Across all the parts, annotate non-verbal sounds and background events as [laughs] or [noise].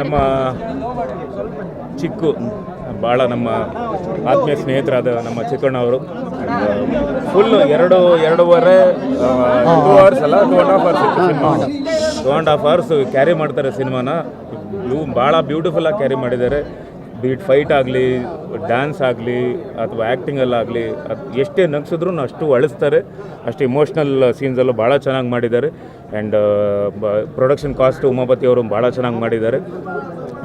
ನಮ್ಮ ಚಿಕ್ಕು ಭಾಳ ನಮ್ಮ ಆತ್ಮೀಯ ಸ್ನೇಹಿತರಾದ ನಮ್ಮ ಚಿಕ್ಕಣ್ಣ ಅವರು. ಫುಲ್ ಎರಡು, ಎರಡೂವರೆ ಟೂ ಅವರ್ಸ್ ಅಲ್ಲ two and half hours cinema two and half hours carry ಮಾಡ್ತಾರೆ ಸಿನಿಮಾನ ಇವು ಭಾಳ ಬ್ಯೂಟಿಫುಲ್ಲಾಗಿ ಕ್ಯಾರಿ ಮಾಡಿದ್ದಾರೆ. ಬೀಟ್ ಫೈಟ್ ಆಗಲಿ ಡ್ಯಾನ್ಸ್ ಆಗಲಿ, ಅಥವಾ ಆ್ಯಕ್ಟಿಂಗಲ್ಲಾಗಲಿ ಅದು ಎಷ್ಟೇ ನಗಿಸಿದ್ರು ಅಷ್ಟು ಅಳಿಸ್ತಾರೆ. ಅಷ್ಟು ಇಮೋಷ್ನಲ್ ಸೀನ್ಸಲ್ಲೂ ಭಾಳ ಚೆನ್ನಾಗಿ ಮಾಡಿದ್ದಾರೆ. ಆ್ಯಂಡ್ ಪ್ರೊಡಕ್ಷನ್ ಕಾಸ್ಟ್ ಉಮಾಪತಿ ಅವರು ಭಾಳ ಚೆನ್ನಾಗಿ ಮಾಡಿದ್ದಾರೆ.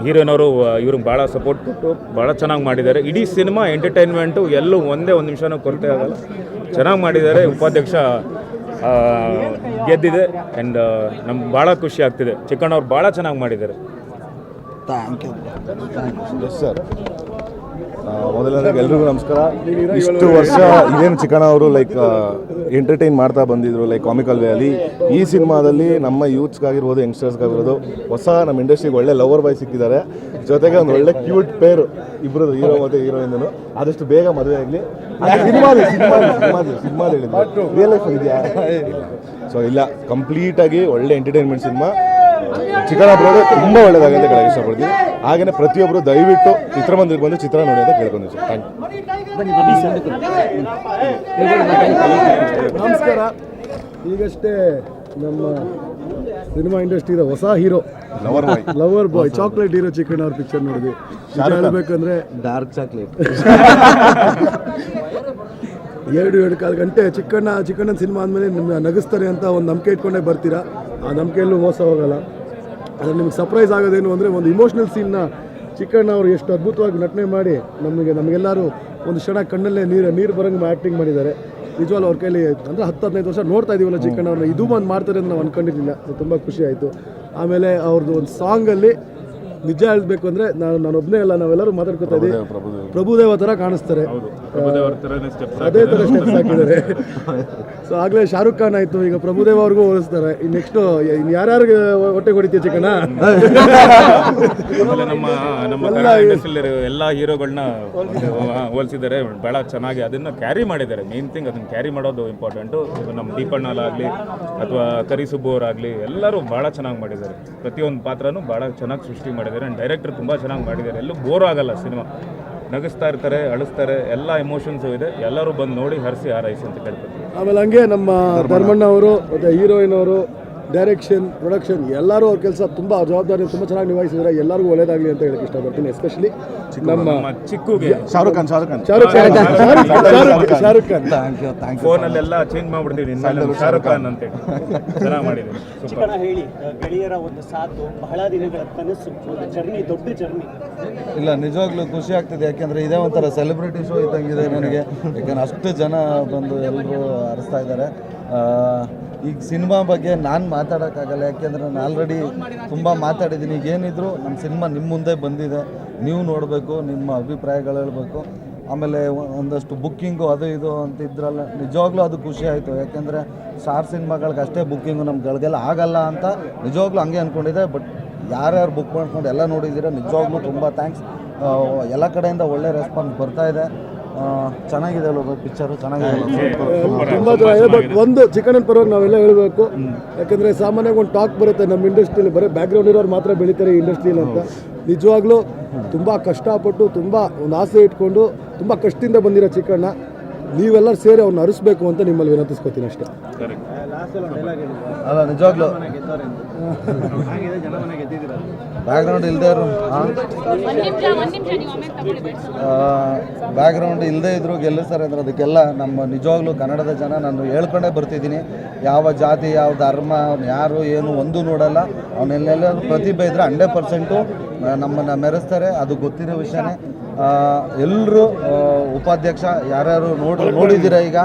ಹೀರೋನವರು ಇವ್ರಿಗೆ ಭಾಳ ಸಪೋರ್ಟ್ ಕೊಟ್ಟು ಭಾಳ ಚೆನ್ನಾಗಿ ಮಾಡಿದ್ದಾರೆ. ಇಡೀ ಸಿನಿಮಾ ಎಂಟರ್ಟೈನ್ಮೆಂಟು ಎಲ್ಲೂ ಒಂದೇ ಒಂದು ನಿಮಿಷನೂ ಕೊರತೆ ಆಗಲ್ಲ. ಚೆನ್ನಾಗಿ ಮಾಡಿದ್ದಾರೆ. ಉಪಾಧ್ಯಕ್ಷ ಗೆದ್ದಿದೆ. ಆ್ಯಂಡ್ ನಮ್ಗೆ ಭಾಳ ಖುಷಿ ಆಗ್ತಿದೆ. ಚಿಕ್ಕಣ್ಣವ್ರು ಭಾಳ ಚೆನ್ನಾಗಿ ಮಾಡಿದ್ದಾರೆ. ಥ್ಯಾಂಕ್ ಯು ಎಸ್ ಸರ್ ಮೊದಲನೇದಾಗಿ ಎಲ್ರಿಗೂ ನಮಸ್ಕಾರ. ಇಷ್ಟು ವರ್ಷ ಇದೇನು ಚಿಕ್ಕಣ್ಣ ಅವರು ಲೈಕ್ ಎಂಟರ್ಟೈನ್ ಮಾಡ್ತಾ ಬಂದಿದ್ರು ಲೈಕ್ ಕಾಮಿಕಲ್ ವೇ ಅಲ್ಲಿ. ಈ ಸಿನಿಮಾದಲ್ಲಿ ನಮ್ಮ ಯೂತ್ಸ್ಗಾಗಿರ್ಬೋದು ಯಂಗ್ಸ್ಟರ್ಸ್ಗಾಗಿರ್ಬೋದು ಹೊಸ ನಮ್ಮ ಇಂಡಸ್ಟ್ರಿಗೆ ಒಳ್ಳೆ ಲವರ್ ಬಾಯ್ ಸಿಕ್ಕಿದ್ದಾರೆ. ಜೊತೆಗೆ ಒಂದು ಒಳ್ಳೆ ಕ್ಯೂಟ್ ಪೇರು ಇಬ್ಬರು ಹೀರೋ ಮತ್ತು ಹೀರೋಯಿನ್ ಆದಷ್ಟು ಬೇಗ ಮದುವೆ ಆಗಲಿ. [laughs] ಸಿನಿಮಾ ಸಿನಿಮಾದ ಸಿನಿಮಾದ ಹೇಳಿದ್ರು. ರಿಯಲ್ ಲೈಫ್ ಇದೆಯಾ? ಸೊ ಇಲ್ಲ. ಕಂಪ್ಲೀಟಾಗಿ ಒಳ್ಳೆ ಎಂಟರ್ಟೈನ್ಮೆಂಟ್ ಸಿನಿಮಾ. ಚಿಕನ್ ಬ್ರೋಡ್ ತುಂಬ ಒಳ್ಳೇದಾಗಿದೆ ಅಂತ ಹೇಳಕ್ಕೆ ಇಷ್ಟಪಡ್ತೀನಿ ಹಾಗೆಯೇ ಪ್ರತಿಯೊಬ್ಬರು ದಯವಿಟ್ಟು ಚಿತ್ರಮಂದಿರಕ್ಕೆ ಬಂದು ಚಿತ್ರ ನೋಡಿ ಅಂತ ಕೇಳ್ಕೊಂಡು ಸರ್. ಥ್ಯಾಂಕ್ ನಮಸ್ಕಾರ. ಈಗಷ್ಟೇ ನಮ್ಮ ಸಿನಿಮಾ ಇಂಡಸ್ಟ್ರಿದ ಹೊಸ hero. Lover boy lover boy chocolate hero chicken ಅವ್ರ ಪಿಕ್ಚರ್ ನೋಡಿದ್ವಿ. ಯಾರು ಹೇಳ್ಬೇಕಂದ್ರೆ ಡಾರ್ಕ್ ಚಾಕ್ಲೇಟ್ [laughs] ಎರಡು ಎರಡು ಕಾಲು ಗಂಟೆ ಚಿಕ್ಕಣ್ಣ ಚಿಕ್ಕಣ್ಣನ ಸಿನಿಮಾ ಅಂದಮೇಲೆ ನಿಮ್ಮ ನಗಿಸ್ತಾರೆ ಅಂತ ಒಂದು ನಂಬಿಕೆ ಇಟ್ಕೊಂಡೇ ಬರ್ತೀರಾ? ಆ ನಂಬಿಕೆಯಲ್ಲೂ ಮೋಸ ಹೋಗಲ್ಲ. ಅದ್ರಲ್ಲಿ ನಿಮ್ಗೆ ಸರ್ಪ್ರೈಸ್ ಆಗೋದೇನು ಅಂದರೆ ಒಂದು ಇಮೋಷ್ನಲ್ ಸೀನ್ನ ಚಿಕ್ಕಣ್ಣ ಅವರು ಎಷ್ಟು ಅದ್ಭುತವಾಗಿ ನಟನೆ ಮಾಡಿ ನಮಗೆ ನಮಗೆಲ್ಲರೂ ಒಂದು ಕ್ಷಣ ಕಣ್ಣಲ್ಲೇ ನೀರು ನೀರು ಬರೋಂಗೆ ಆ್ಯಕ್ಟಿಂಗ್ ಮಾಡಿದ್ದಾರೆ. ನಿಜವಾಗ್ಲೂ ಅವ್ರ ಕೈಲಿ ಅಂದರೆ ಹತ್ತು, ಹದಿನೈದು ವರ್ಷ ನೋಡ್ತಾ ಇದೀವಲ್ಲ ಚಿಕ್ಕಣ್ಣವ್ರನ್ನ ಇದು ಒಂದು ಮಾಡ್ತಾರೆ ಅಂತ ನಾವು ಅನ್ಕೊಂಡಿರಲಿಲ್ಲ. ತುಂಬ ಖುಷಿ ಆಯಿತು. ಆಮೇಲೆ ಅವ್ರದ್ದು ಒಂದು ಸಾಂಗಲ್ಲಿ ನಿಜ ಹೇಳಬೇಕು ಅಂದ್ರೆ ನಾನು ನಾನೊಬ್ಬನೇ ಅಲ್ಲ ನಾವೆಲ್ಲರೂ ಮಾತಾಡ್ಕೊತಾ ಇದ್ದೀವಿ. ಪ್ರಭುದೇವ ತರ ಥರ ಕಾಣಿಸ್ತಾರೆ ಅದೇ ತರ ಸ್ಟೆಪ್ಸ್ ಹಾಕಿದ್ದಾರೆ ಸೊ ಆಗ್ಲೇ ಶಾರುಖ್ ಖಾನ್ ಆಯ್ತು. ಈಗ ಪ್ರಭುದೇವ ಅವ್ರಿಗೂ ಹೋಲಿಸ್ತಾರೆ. ಇನ್ ನೆಕ್ಸ್ಟು ಇನ್ನು ಯಾರ್ಯಾರಿಗೆ ಹೊಟ್ಟೆ ಕನ್ನಡ ಇಂಡಸ್ಟ್ರಿಯಲ್ಲಿ ಎಲ್ಲ ಹೀರೋಗಳನ್ನ ಹೋಲಿಸಿದ್ದಾರೆ. ಭಾಳ ಚೆನ್ನಾಗಿ ಅದನ್ನ ಕ್ಯಾರಿ ಮಾಡಿದ್ದಾರೆ. ಮೇನ್ ಥಿಂಗ್ ಅದನ್ನ ಕ್ಯಾರಿ ಮಾಡೋದು ಇಂಪಾರ್ಟೆಂಟು ನಮ್ಮ ಆಗ್ಲಿ ಅಥವಾ ಕರಿಸುಬ್ಬು ಅವರಾಗಲಿ ಎಲ್ಲರೂ ಭಾಳ ಚೆನ್ನಾಗಿ ಮಾಡಿದ್ದಾರೆ. ಪ್ರತಿಯೊಂದು ಪಾತ್ರನೂ ಭಾಳ ಚೆನ್ನಾಗಿ ಸೃಷ್ಟಿ ಮಾಡಿದ್ದಾರೆ. ಆ್ಯಂಡ್ ಡೈರೆಕ್ಟರ್ ತುಂಬ ಚೆನ್ನಾಗಿ ಮಾಡಿದ್ದಾರೆ. ಎಲ್ಲೂ ಬೋರ್ ಆಗಲ್ಲ ಸಿನಿಮಾ. ನಗಿಸ್ತಾ ಇರ್ತಾರೆ ಅಳಿಸ್ತಾರೆ ಎಲ್ಲ ಎಮೋಷನ್ಸು ಇದೆ. ಎಲ್ಲರೂ ಬಂದು ನೋಡಿ ಹರಿಸಿ ಹಾರೈಸಿ ಅಂತ ಕೇಳ್ತಾರೆ ಆಮೇಲೆ ಹಂಗೆ ನಮ್ಮ ಧರ್ಮಣ್ಣ. ಅವರು ಮತ್ತು ಹೀರೋಯಿನ್ ಅವರು ಡೈರೆಕ್ಷನ್ ಪ್ರೊಡಕ್ಷನ್ ಎಲ್ಲರೂ ಅವ್ರ ಕೆಲಸ ತುಂಬ ಜವಾಬ್ದಾರಿ ತುಂಬ ಚೆನ್ನಾಗಿ ನಿಭಾಯಿಸಿದ್ರೆ ಎಲ್ಲರಿಗೂ ಒಳ್ಳೇದಾಗಲಿ ಅಂತ ಹೇಳಕ್ಕೆ ಇಷ್ಟಪಡ್ತೀನಿ ಎಸ್ಪೆಷಲಿ ನಮ್ಮ ನಮ್ಮ ಚಿಕ್ಕುಗೆ. Shahrukh Khan Shahrukh Khan. Shahrukh Khan Shahrukh Khan Shahrukh Khan. Thank you thank you ಫೋನಲ್ಲೆಲ್ಲ change ಮಾಡ್ಬಿಡ್ತೀವಿ ಶಾರುಖ್ ಖಾನ್ ಅಂತೇಳಿ ಚೆನ್ನಾಗಿ ಚಿಕ್ಕಣ ಹೇಳಿ ಗೆಳೆಯರ ಒಂದು ಸಾಥು ಬಹಳ ದಿನಗಳ ಕನಸು ಒಂದು ಜರ್ನಿ ದೊಡ್ಡ ಜರ್ನಿ ಇಲ್ಲ ನಿಜವಾಗ್ಲೂ ಖುಷಿ ಆಗ್ತಿದೆ ಯಾಕೆಂದ್ರೆ ಇದೇ ಒಂಥರ ಸೆಲೆಬ್ರಿಟಿ ಶೋ ಇದ್ದಂಗಿದೆ ನನಗೆ. ಯಾಕಂದ್ರೆ ಅಷ್ಟು ಜನ ಬಂದು ಎಲ್ಲರೂ ಹರಿಸ್ತಾ ಇದ್ದಾರೆ. ಆ, ಈಗ ಸಿನಿಮಾ ಬಗ್ಗೆ ನಾನು ಮಾತಾಡೋಕ್ಕಾಗಲ್ಲ, ಯಾಕೆಂದರೆ ನಾನು ಆಲ್ರೆಡಿ ತುಂಬ ಮಾತಾಡಿದ್ದೀನಿ ಈಗ ಏನಿದ್ರು ನಮ್ಮ ಸಿನಿಮಾ ನಿಮ್ಮ ಮುಂದೆ ಬಂದಿದೆ. ನೀವು ನೋಡಬೇಕು, ನಿಮ್ಮ ಅಭಿಪ್ರಾಯಗಳು ಹೇಳಬೇಕು. ಆಮೇಲೆ ಒಂದಷ್ಟು ಬುಕ್ಕಿಂಗು ಅದು ಇದು ಅಂತ ಇದ್ರಲ್ಲ, ನಿಜವಾಗ್ಲೂ ಅದು ಖುಷಿ ಆಯಿತು. ಯಾಕೆಂದರೆ ಸ್ಟಾರ್ ಸಿನಿಮಾಗಳಿಗೆ ಅಷ್ಟೇ ಬುಕ್ಕಿಂಗು ನಮ್ಗಳಿಗೆಲ್ಲ ಆಗಲ್ಲ ಅಂತ ನಿಜವಾಗ್ಲೂ ಹಂಗೆ ಅಂದ್ಕೊಂಡಿದೆ ಬಟ್ ಯಾರ್ಯಾರು ಬುಕ್ ಮಾಡ್ಕೊಂಡು ಎಲ್ಲ ನೋಡಿದ್ದೀರಾ ನಿಜವಾಗ್ಲೂ ತುಂಬ ಥ್ಯಾಂಕ್ಸ್. ಎಲ್ಲ ಕಡೆಯಿಂದ ಒಳ್ಳೆ ರೆಸ್ಪಾನ್ಸ್ ಬರ್ತಾ ಇದೆ. ಚೆನ್ನಾಗಿದೆ ಅಲ್ವ ಪಿಕ್ಚರು ಚೆನ್ನಾಗಿದೆ? ತುಂಬ ಚೆನ್ನಾಗಿದೆ ಬಟ್ ಒಂದು ಚಿಕನ್ ಪರವಾಗಿ ನಾವೆಲ್ಲ ಹೇಳಬೇಕು. ಯಾಕಂದ್ರೆ ಸಾಮಾನ್ಯವಾಗಿ ಒಂದು ಟಾಕ್ ಬರುತ್ತೆ ನಮ್ಮ ಇಂಡಸ್ಟ್ರಿಯಲ್ಲಿ ಬರೀ ಬ್ಯಾಕ್ಗ್ರೌಂಡ್ ಇರೋರು ಮಾತ್ರ ಬೆಳೀತಾರೆ ಈ ಇಂಡಸ್ಟ್ರಿಯಲ್ಲಿ ಅಂತ. ನಿಜವಾಗ್ಲೂ ತುಂಬ ಕಷ್ಟಪಟ್ಟು ತುಂಬ ಒಂದು ಆಸೆ ಇಟ್ಕೊಂಡು ತುಂಬ ಕಷ್ಟದಿಂದ ಬಂದಿರೋ ಚಿಕ್ಕಣ್ಣ ನೀವೆಲ್ಲರೂ ಸೇರಿ ಅವ್ರನ್ನ ಅರಿಸ್ಬೇಕು ಅಂತ ನಿಮ್ಮಲ್ಲಿ ವಿನಂತಿಸ್ಕೋತೀನಿ ಅಷ್ಟೇ. ಅಲ್ಲ ನಿಜವಾಗ್ಲೂ. ಬ್ಯಾಕ್ಗ್ರೌಂಡ್ ಇಲ್ಲದೆ ಇರೋ. ಬ್ಯಾಕ್ಗ್ರೌಂಡ್ ಇಲ್ಲದೆ ಇದ್ರು ಗೆಲ್ಲಿಸ್ತಾರೆ ಅಂದ್ರೆ ಅದಕ್ಕೆಲ್ಲ ನಮ್ಮ ನಿಜವಾಗ್ಲೂ ಕನ್ನಡದ ಜನ ನಾನು ಹೇಳ್ಕೊಂಡೇ ಬರ್ತಿದ್ದೀನಿ. ಯಾವ ಜಾತಿ ಯಾವ ಧರ್ಮ ಅವ್ನು ಯಾರು ಏನು ಒಂದು ನೋಡಲ್ಲ. ಅವನೆಲ್ಲೆಲ್ಲ ಪ್ರತಿಭೆ ಇದ್ರೆ ಹಂಡ್ರೆಡ್ ಪರ್ಸೆಂಟು ನಮ್ಮನ್ನು ಮೆರೆಸ್ತಾರೆ. ಅದು ಗೊತ್ತಿರೋ ವಿಷಯನೇ. ಎಲ್ಲರೂ ಉಪಾಧ್ಯಕ್ಷ ಯಾರ್ಯಾರು ನೋಡಿ ನೋಡಿದ್ದೀರ ಈಗ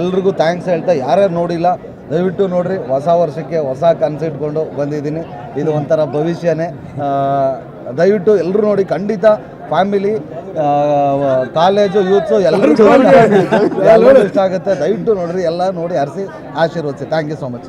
ಎಲ್ರಿಗೂ ಥ್ಯಾಂಕ್ಸ್ ಹೇಳ್ತಾ ಯಾರ್ಯಾರು ನೋಡಿಲ್ಲ ದಯವಿಟ್ಟು ನೋಡ್ರಿ ಹೊಸ ವರ್ಷಕ್ಕೆ ಹೊಸ ಕನಸು ಇಟ್ಕೊಂಡು ಬಂದಿದ್ದೀನಿ. ಇದು ಒಂಥರ ಭವಿಷ್ಯನೇ. ದಯವಿಟ್ಟು ಎಲ್ಲರೂ ನೋಡಿ ಖಂಡಿತ ಫ್ಯಾಮಿಲಿ ಕಾಲೇಜು ಯೂತ್ಸು ಎಲ್ಲರೂ ಎಲ್ಲರೂ ಇಷ್ಟ ಆಗುತ್ತೆ. ದಯವಿಟ್ಟು ನೋಡ್ರಿ ಎಲ್ಲ ನೋಡಿ ಹರಿಸಿ ಆಶೀರ್ವದಿಸಿ thank you so much